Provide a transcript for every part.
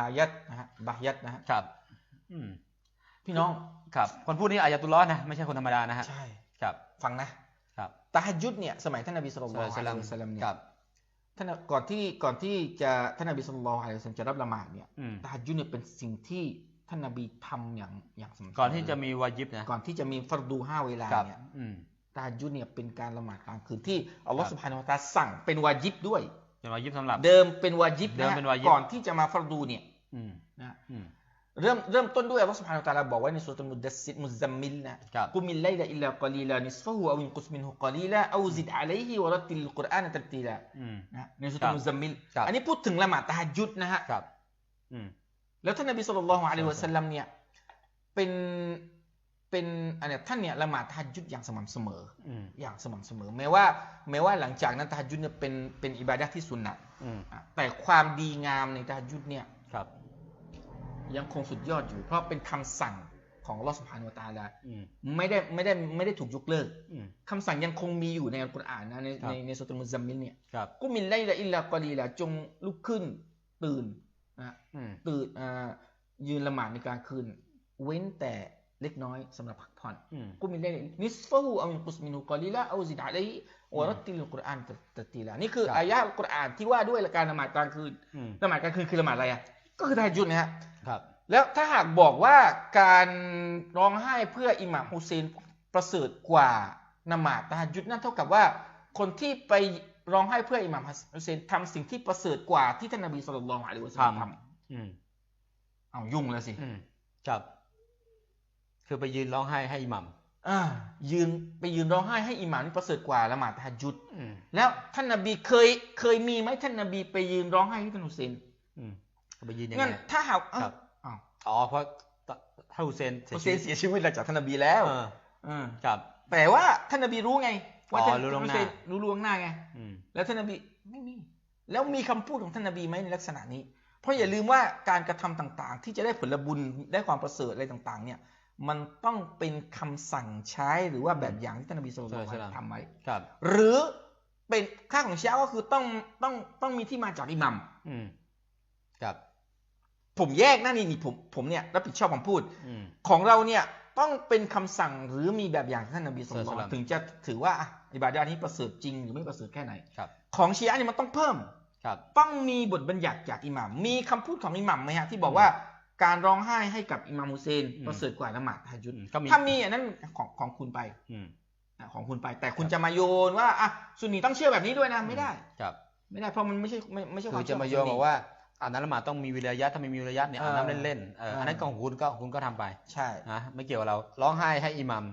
บายัดนะฮะบายัดนะฮะครับอืมพี่น้องครับ คนพูดนี้อายะตุลลอฮ์นะไม่ใช่คนธรรมดานะฮะใช่ครับ ฟังนะครับตะฮัจยุดเนี่ยสมัยท่านนบีสุลต่านละสลัมสลัมเนี่ยครับท่านก่อนที่ก่อนที่จะท่านนบีสุลต่านละสลัมจะรับละหมาดเนี่ยอืมตะฮัจยุดเนี่ยเป็นสิ่งที่ท่านนบีทำอย่างอย่างสม่ำเสมก่อนที่จะมีวาญิบนะก่อนที่จะมีฟัรดูห้าเวลาครับเนี่ยอืมตะฮัจยุดเนี่ยเป็นการละหมาดกลางคืนที่อัลลอฮ์ครับสุบฮานาอัลตะอาลาสั่งเป็นวาญิบด้วยเป็นวาญิบสำหรับเดิมเป็นวาญิบเดิมนะเป็นวาญิบก่อนที่จะมาฟัรดูเนี่ยอืม นะอืมเริ่มเริ่มต้นด้วยอัลลอฮ์สุบฮานาอัลตะอาลาบอกไว้ในสุรตุลมุดดัสซิรมุซซัมมิลนะครับกุมิลไลลาอิลลากอลีลานิสฟะฮูเอาอินกุสมินฮุกอลีลาเอาซิดอะลัยฮิวะรัตติลกุรอานตัรตีลาอืมนะในสุรครัตุบลมุซซัมมิลครับอันนี้พูดถึงละหมาดตะฮัจยุดนะฮะครับอืมแล้วท่านนบีสุลต่านละฮ์อะลัยฮิวะสัลลัมเนี่ยเป็นเป็นอันเนี้ยท่านเนี่ยละหมาดตะฮัจยุดอย่างสม่ำเสมออืมอย่างสม่ำเสมอแม้ว่าแม้ว่าหลังจากนั้นตะฮัจยุดเนี่ยเป็นเป็นอิบาดะห์ที่สุนนะห์อืมอะแต่ความดีงามในตะฮัจยุดเนี่ยครับ ยังคงสุดยอดอยู่ เพราะเป็นคำสั่งของอัลลอฮ์สุบฮานุวะตะอาลาอืมไม่ได้ไม่ได้ไม่ได้ถูกยกเลิกอืมคำสั่งยังคงมีอยู่ในอัลกุรอานนะในครับในในสุตมุซซัมมิลเนี่ยครับกุมินไลละอิลลากอลีละจงลุกขึ้น ตื่นนะอืมตื่นอ่ายืนละหมาดในกลางคืน เว้นแต่เล็กน้อยสำหรับพักผ่อนอืมกุมินไลละนิสฟะฮูเอามินกุสมินุกอลีละเอาซิดอะลัยฮิวะรัตติลกุรอานตัตตีละนี่คือครับอายะห์อัลกุรอานที่ว่าด้วยการละหมาดกลางคืนอืมละหมาดกลางคืนคือละหมาดอะไรอะก็คือทาฮัจญุดนะฮะครับ แล้วถ้าหากบอกว่าการร้องไห้เพื่ออิหม่ามฮุเซนประเสริฐกว่านมาดตะฮัจยุดนั่นเท่ากับว่า คนที่ไปร้องไห้เพื่ออิหม่ามฮุเซนทำสิ่งที่ประเสริฐกว่าที่ท่านนบีสุลต่านละฮ์อะลัยฮิวะซัลลัมทอืมำเอายุ่งแล้วสิอืมครับคือไปยืนร้องไห้ให้อิหมัมอ่ายืนไปยืนร้องไห้ให้อิหม่ามนี่ประเสริฐกว่าละหมาดตะฮัจยุดอืมแล้วท่านนบีเคยเคยมีไหมท่านนบีไปยืนร้องไห้ให้ท่านฮุเซนอืมไปยืนยังไงงั้นถ้าหากเอ้าครับอ้าวอ๋อเพราะถ้าฮุเซนเสียฮุชีเซวินตเสียชีวิตหลังจากท่านนบีแล้วเอออืมครับแต่ว่าท่านนบีรู้ไง ว่าอ๋อท่านรู้ล่วงหน้าฮุเซนรู้ล่วงหน้าไงอืมแล้วท่านนบีไม่มี แล้วมีคำพูดของท่านนบีไหมในลักษณะนี้ เพราะอย่าลืมว่าการกระทำต่างๆ ที่จะได้ผลบุญได้ความประเสริฐอะไรต่างๆ เนี่ย มันต้องเป็นคำสั่งใช้หรือว่าแบบอย่างที่ท่านนบีสุลต่านทำไว้ครับหรือเป็นค่าของเช้าก็คือต้องต้องต้องมีที่มาจากอิหมัมอืมครับ ผมแยกนะนี่นี่ผมผมเนี่ยรับผิดชอบคำพูดอืมของเราเนี่ยต้องเป็นคำสั่งหรือมีแบบอย่างที่ท่านนบีสุลสุลต่าต่านนถึงจะถือว่าอะอิบาดานี้ประเสริฐจริงหรือไม่ประเสริฐแค่ไหนครับของชีอะห์เนี่ยมันต้องเพิ่มครับต้องมีบทบัญญัติจากอิหมัมมีคำพูดของอิหมัมไหมฮะที่บอกว่าการร้องไห้ให้กับอิหมัมฮุเซนอืมประเสริฐกว่าละหมาดตะฮัจญุดอืมก็มีถ้ามีอันนั้นของของคุณไปอืมอะของคุณไป แต่คุณจะมาโยนว่าอะซุนนีต้องเชื่อแบบนี้ด้วยนะไม่ได้ครับ ไม่ได้เพราะมันไม่ใช่ไม่ไม่ใช่คคืวามอเชื่จะอมาขโยงงซุนนีบอกว่า อ่านนั้นละหมาดต้องมีวิริยะห์ถ้าไม่มีวิริยะห์เนี่ยเอออ่านน้ำเล่นๆเออเอออัอันนั้นก็ของคุณก็คุณก็ทำไปใช่นะไม่เกี่ยวกับเราร้องไห้ให้อิหมัม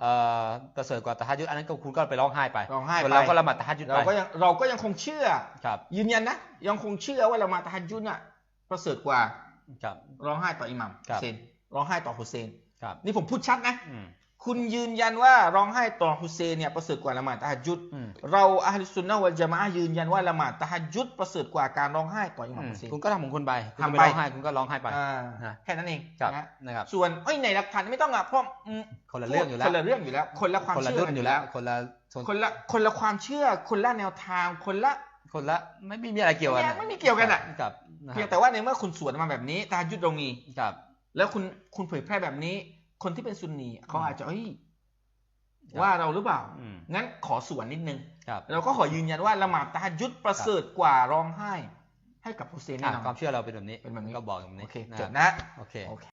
เอ่อประเสริฐกว่าตะฮัจญุดอันนั้นก็คุณก็ไปร้องไห้ไปร้องไห้ส่วนไปเราก็ละหมาดตะฮัจญุดไปเราก็ยังเราก็ยังคงเชื่อครับยืนยันนะยังคงเชื่อว่าละหมาดตะฮัจญุดน่ะประเสริฐกว่าครับร้องไห้ต่ออิหมัมครัฮุบเซนร้องไห้ต่อฮุเซนครับนี่ผมพูดชัดนะอืม คุณยืนยันว่าร้องไห้ต่อฮุเซนเนี่ยประเสริฐกว่าละหมาดตะฮัจญุดอืมเราอะห์ลุสซุนนะฮ์วัลญะมาอะห์ยืนยันว่าละหมาดตะฮัจญุดประเสริฐกว่าการร้องไห้ต่ออิหม่ามอืมฮุเซนคุณก็ทำของคุณไปคุณทำจะไปไปร้องไห้คุณก็ร้องไห้ไปอ่านะแค่นั้นเองครับนะนะครับส่วนเอ้ยในหลักฐานไม่ต้องอะเพราะอืมคนละเรื่องอยู่แล้วคนละเรื่องอยู่แล้ว คนละความคนละเชื่อรุ่นอยู่แล้ว คนละส่วนคนละคนละความเชื่อ คนละแนวทางคนละคนละไม่ไม่มีอะไรเกี่ยวกันไม่มีเกี่ยวกันอะครับนะเพียงคแต่รับว่าในเมื่อคุณสวนมาแบบนี้ตะฮัจญุดเรามีครับแล้วคุณคุณเผยแพร่แบบนี้ คนที่เป็นซุนนีเขาอืมอาจจะเอ้ยครับว่าเราหรือเปล่าอืมงั้นขอสวนนิดนึงครับเราก็ขอยืนยันว่าละหมาดตะฮัจญุดประเสริฐกว่าร้องไห้ ให้กับฮุเซนแน่อะนอนความเชื่อเราเป็นแบบนี้เป็นแบบนี้ก็บอกแบบนี้โอเคนะจครับบนะโอเคโอเค